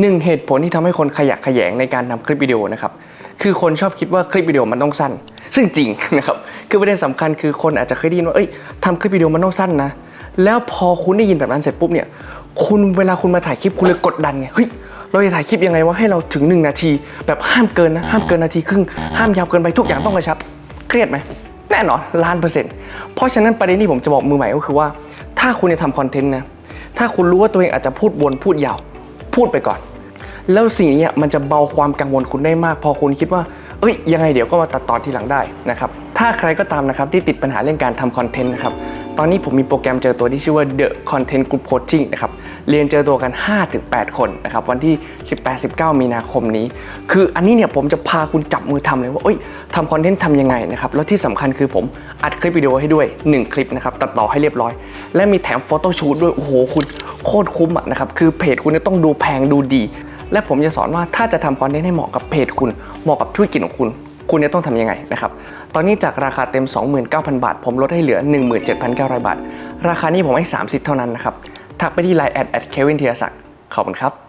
หนึ่งเหตุผลที่ทำให้คนขยะแขยงในการทำคลิปวิดีโอนะครับคือคนชอบคิดว่าคลิปวิดีโอมันต้องสั้น ซึ่งจริงนะครับคือประเด็นสำคัญคือคนอาจจะเคยได้ยินว่าเอ้ยทำคลิปวิดีโอมันต้องสั้นนะแล้วพอคุณได้ยินแบบนั้นเสร็จปุ๊บเนี่ยคุณเวลาคุณมาถ่ายคลิปคุณเลยกดดันไงเฮ้ยเราจะถ่ายคลิปยังไงว่าให้เราถึง 1 นาที แบบห้ามเกินนะห้ามเกินนาทีครึ่งห้ามยาวเกินไปทุกอย่างต้องกระชับ เครียดไหมแน่นอนล้านเปอร์เซ็นต์เพราะฉะนั้นประเด็นที่ผมจะบอกมือใหม่ก็คือว่า ถ้าคุณจะทำคอนเทนต์นะถ้าคุณรู้ว่าตัวเองอาจจะพูดวนพูดยาว พูดไปก่อน แล้วสิ่งนี้มันจะเบาความกังวลคุณได้มาก พอคุณคิดว่า เอ้ยยังไงเดี๋ยวก็มาตัดต่อทีหลังได้นะครับถ้าใครก็ตามนะครับที่ติดปัญหาเรื่องการทำคอนเทนต์นะครับ ตอนนี้ผมมีโปรแกรมเจอตัวที่ชื่อว่า The Content Group Coaching นะครับ เรียนเจอตัวกัน 5-8 คนนะครับ วันที่ 18-19 มีนาคมนี้ คืออันนี้เนี่ยผมจะพาคุณจับมือทำเลยว่าเอ้ยทำคอนเทนต์ทำยังไงนะครับ แล้วที่สำคัญคือผมอัดคลิปวิดีโอให้ด้วย 1 คลิปนะครับ ตัดต่อให้เรียบร้อย และมีแถมโฟโต้ชูตด้วย โอ้โห คุณโคตรคุ้มอะนะครับ คือเพจคุณจะต้องดูแพงดูดี และผมจะสอนว่าถ้าจะทำคอนเทนต์ให้เหมาะกับเพจคุณ เหมาะกับธุรกิจของคุณ คุณจะต้องทำยังไงนะครับ ตอนนี้จากราคาเต็ม 29,000 บาท ผมลดให้เหลือ 17,900 บาท ราคานี้ผมให้ 30 เท่านั้นนะครับ ทักไปที่ไลน์แอดแอดเควินเทียศักดิ์ขอบคุณครับ